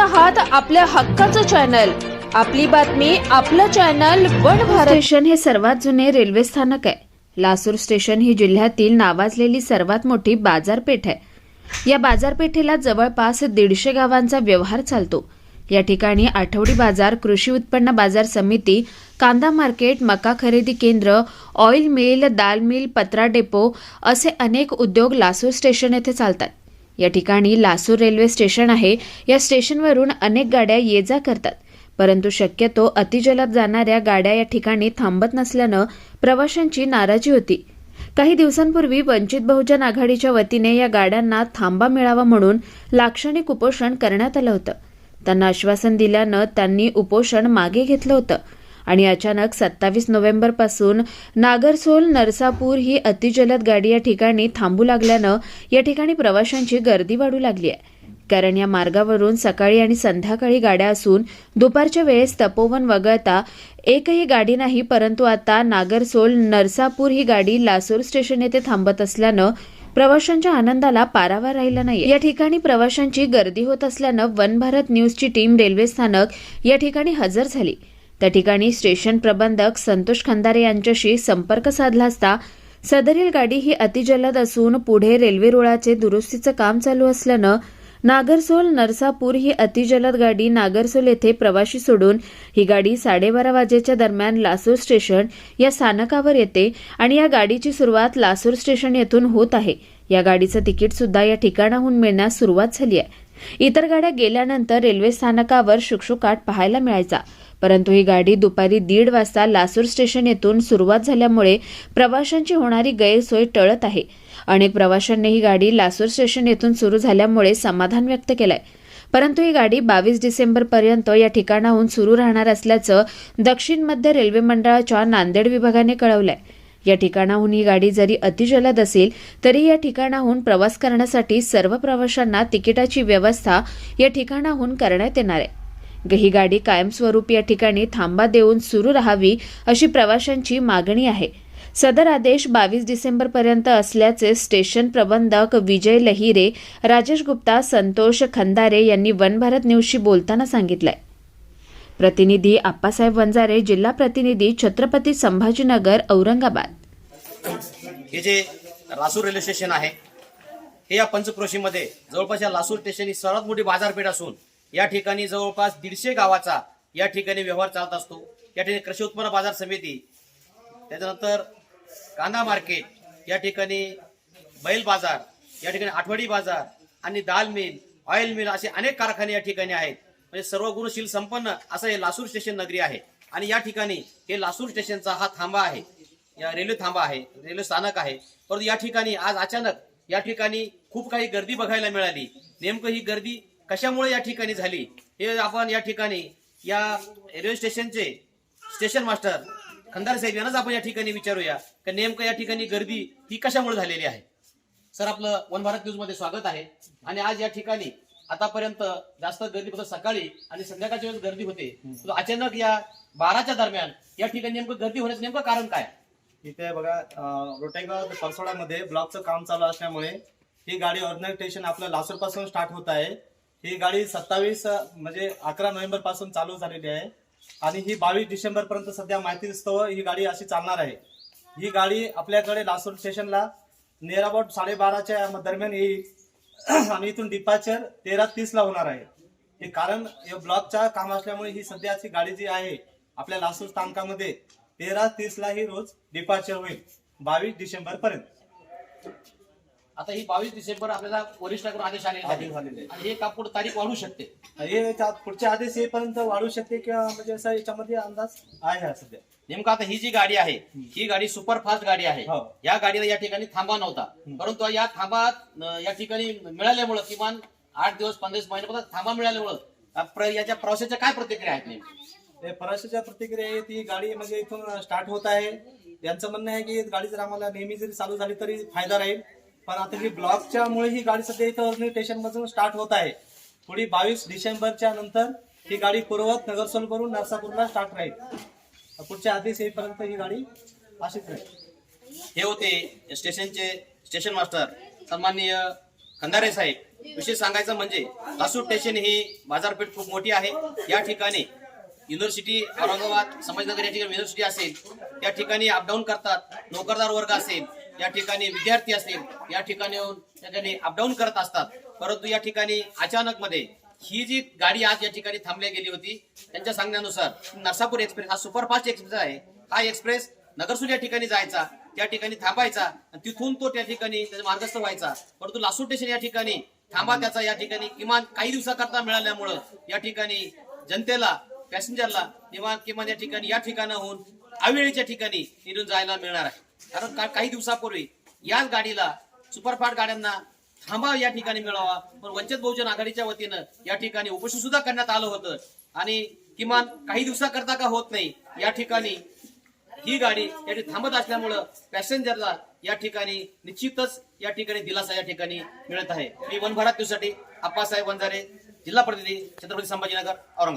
आहात आपल्या हक्काचं चॅनल. आपली बातमी आपलं चॅनल वन भारत. स्टेशन हे सर्वात जुने रेल्वे स्थानक आहे. लासूर स्टेशन ही जिल्ह्यातील नावाजलेली सर्वात मोठी बाजारपेठ आहे. या बाजारपेठेला जवळपास दीडशे गावांचा व्यवहार चालतो. या ठिकाणी आठवडी बाजार कृषी उत्पन्न बाजार समिती कांदा मार्केट मका खरेदी केंद्र ऑइल मिल दाल मिल पत्रा डेपो असे अनेक उद्योग लासूर स्टेशन येथे चालतात. या ठिकाणी लासूर रेल्वे स्टेशन आहे. या स्टेशनवरून अनेक गाड्या ये जा करतात. परंतु शक्यतो अतिजलद जाणाऱ्या गाड्या या ठिकाणी थांबत नसल्यानं प्रवाशांची नाराजी होती. काही दिवसांपूर्वी वंचित बहुजन आघाडीच्या वतीने या गाड्यांना थांबा मिळावा म्हणून लाक्षणिक उपोषण करण्यात आलं होतं. त्यांना आश्वासन दिल्यानं त्यांनी उपोषण मागे घेतलं होतं. आणि अचानक सत्तावीस नोव्हेंबरपासून नागरसोल नरसापूर ही अतिजलद गाडी या ठिकाणी थांबू लागल्यानं या ठिकाणी प्रवाशांची गर्दी वाढू लागली आहे. कारण या मार्गावरून सकाळी आणि संध्याकाळी गाड्या असून दुपारच्या वेळेस तपोवन वगळता एकही गाडी नाही परंतु आता नागरसोल नरसापूर ही गाडी लासूर स्टेशन येथे थांबत असल्यानं प्रवाशांच्या आनंदाला पारावार राहिला नाही या ठिकाणी प्रवाशांची गर्दी होत असल्यानं वन भारत न्यूजची टीम रेल्वे स्थानक या ठिकाणी हजर झाली. त्या ठिकाणी स्टेशन प्रबंधक संतोष खंदारे यांच्याशी संपर्क साधला असता सदरील गाडी ही अतिजलद असून पुढे रेल्वे रुळाचे दुरुस्तीचं काम चालू असल्यानं नागरसोल नरसापूर ही अतिजलद गाडी नागरसोल येथे प्रवाशी सोडून ही गाडी साडेबारा वाजेच्या दरम्यान लासूर स्टेशन या स्थानकावर येते आणि या गाडीची सुरुवात लासूर स्टेशन येथून होत आहे. या गाडीचं तिकीट सुद्धा या ठिकाणाहून मिळण्यास सुरुवात झाली आहे. इतर गाड्या गेल्यानंतर रेल्वे स्थानकावर शुकशुकाट पाहायला मिळायचा. परंतु ही गाडी दुपारी दीड वाजता लासूर स्टेशन येथून सुरुवात झाल्यामुळे प्रवाशांची होणारी गैरसोय टळत आहे. अनेक प्रवाशांनी ही गाडी लासूर स्टेशन येथून सुरू झाल्यामुळे समाधान व्यक्त केलंय. परंतु ही गाडी बावीस डिसेंबर पर्यंत या ठिकाणाहून सुरू राहणार असल्याचं दक्षिण मध्य रेल्वे मंडळाच्या नांदेड विभागाने कळवलंय. या ठिकाणाहून ही गाडी जरी अतिजलद असेल तरी या ठिकाणाहून प्रवास करण्यासाठी सर्व प्रवाशांना तिकिटाची व्यवस्था या ठिकाणाहून करण्यात येणार आहे. ही गाडी कायमस्वरूपी या ठिकाणी थांबा देऊन सुरू राहावी अशी प्रवाशांची मागणी आहे. सदर आदेश बावीस डिसेंबर पर्यंत असल्याचे स्टेशन प्रबंधक विजय लहिरे राजेश गुप्ता संतोष खंदारे यांनी वन भारत न्यूजशी बोलताना सांगितलंय. प्रतिनिधी आप्पासाहेब वंजारे जिल्हा प्रतिनिधी छत्रपती संभाजीनगर औरंगाबाद. हे जे लासूर रेल्वे स्टेशन आहे हे या पंचक्रोशीमध्ये जवळपास या लासूर स्टेशन ही सर्वात मोठी बाजारपेठ असून या ठिकाणी जवळपास दीडशे गावाचा या ठिकाणी व्यवहार चालत असतो. या ठिकाणी कृषी उत्पन्न बाजार समिती त्याच्यानंतर कांदा मार्केट या ठिकाणी बैल बाजार या ठिकाणी आठवडी बाजार आणि दाल मिल ऑइल मिल असे अनेक कारखाने या ठिकाणी आहेत. म्हणजे सर्व गुणशील संपन्न असं हे लासूर स्टेशन नगरी आहे. आणि या ठिकाणी हे लासूर स्टेशनचा हा थांबा आहे. या रेल्वे थांबा आहे. रेल्वे स्थानक आहे. परंतु या ठिकाणी आज अचानक या ठिकाणी खूप काही गर्दी बघायला मिळाली. नेमकं ही गर्दी कशामुळे या ठिकाणी झाली? हे आपण या ठिकाणी या रेल्वे स्टेशनचे स्टेशन मास्टर खंदार साहेब यांनाच आपण या ठिकाणी विचारूया. की नेमकं या ठिकाणी गर्दी ही कशामुळे झालेली आहे? सर आपलं वन भारत न्यूजमध्ये स्वागत आहे. आणि आज या ठिकाणी आतापर्यंत जास्त गर्दी फक्त सकाळी आणि संध्याकाळच्या वेळेस गर्दी होते. अचानक या बाराच्या दरम्यान या ठिकाणी नेमकं गर्दी होण्याचं नेमकं कारण काय? इथे बघा रोटेगाव ते परसोडामध्ये ब्लॉकचं काम चालू असल्यामुळे ही गाडी ऑर्डिनरी स्टेशन आपलं लासूरपासून स्टार्ट होत आहे. ही गाडी सत्तावीस म्हणजे अकरा नोव्हेंबरपासून चालू झालेली आहे. आणि ही बावीस डिसेंबर पर्यंत सध्या माहिती दिसतो ही गाडी अशी चालणार आहे. ही गाडी आपल्याकडे लासूर स्टेशनला नियर अबाउट साडेबाराच्या दरम्यान येईल. आणि इथून डिपार्चर तेरा तीसला होणार आहे. हे कारण या ब्लॉकच्या काम असल्यामुळे ही सध्याची गाडी जी आहे आपल्या लासूर स्थानकामध्ये तेरा तीसला ही रोज डिपार्चर होईल बावीस डिसेंबर पर्यंत. आता ही बावीस डिसेंबर आपल्याला वरिष्ठाकडून आदेश आलेले आदेश आहे आहे. आणि हे कापूड तारीख वाढू शकते. हे त्या पुढचे आदेश येईपर्यंत वाढू शकते किंवा म्हणजे असा याच्यामध्ये अंदाज आहे हा सध्या? नेमकं आता ही जी गाडी आहे ही गाडी सुपरफास्ट गाडी आहे. हो. या गाडीला या ठिकाणी थांबा नव्हता. परंतु या थांबात अं, या ठिकाणी मिळाल्यामुळं किमान आठ दिवस पंधरा महिन्यापर्यंत थांबा मिळाल्यामुळं प्र- याच्या प्रवासाच्या काय प्रतिक्रिया आहेत नेमकी? हे फराशीच्या प्रतिक्रिया आहे ती गाडी म्हणजे इथून स्टार्ट होत आहे. यांचं म्हणणं आहे की गाडी जर आम्हाला नेहमी जरी चालू झाली तरी फायदा राहील. पण आता ही ब्लॉकच्या मुळे ही गाडी सध्या इथं स्टेशन मधून स्टार्ट होत आहे. पुढे बावीस डिसेंबरच्या नंतर ही गाडी पूर्वत नगरसोल करून नरसापूरला स्टार्ट राहील. पुढच्या आधीच येईपर्यंत ही गाडी अशीच राहील. हे होते स्टेशनचे स्टेशन मास्टर सन्माननीय खंदारे साहेब. विशेष सांगायचं म्हणजे लासूर स्टेशन ही बाजारपेठ खूप मोठी आहे. या ठिकाणी युनिव्हर्सिटी औरंगाबाद समाजनगर या ठिकाणी युनिव्हर्सिटी असेल. त्या ठिकाणी अपडाऊन करतात. नोकरदार वर्ग असेल. या ठिकाणी विद्यार्थी असतील या ठिकाणी येऊन त्या ठिकाणी अपडाऊन करत असतात. परंतु या ठिकाणी अचानक मध्ये ही जी गाडी आज या ठिकाणी थांबली गेली होती त्यांच्या सांगण्यानुसार नरसापूर एक्सप्रेस हा सुपरफास्ट एक्सप्रेस आहे. हा एक्सप्रेस नगरसूल या ठिकाणी जायचा त्या ठिकाणी थांबायचा आणि तिथून तो त्या ठिकाणी त्याचा मार्गस्थ व्हायचा. परंतु लासूर स्टेशन या ठिकाणी थांबा त्याचा या ठिकाणी किमान काही दिवसाकरता मिळाल्यामुळं या ठिकाणी जनतेला पॅसेंजरला किमान किमान या ठिकाणी या ठिकाणाहून आवेळीच्या ठिकाणी निघून जायला मिळणार आहे. कारण का- काही दिवसापूर्वी याच गाडीला सुपरफास्ट गाड्यांना थांबा या ठिकाणी मिळावा. पण वंचित बहुजन आघाडीच्या वतीनं या ठिकाणी उपोषण सुद्धा करण्यात आलं होतं. आणि किमान काही दिवसाकरता का होत नाही या ठिकाणी ही गाडी या ठिकाणी थांबत असल्यामुळं पॅसेंजरला या ठिकाणी निश्चितच या ठिकाणी दिलासा या ठिकाणी मिळत आहे. मी वनभरात दिवसाठी आप्पासाहेब वंजारे जिल्हा प्रतिनिधी छत्रपती संभाजीनगर औरंगाबाद.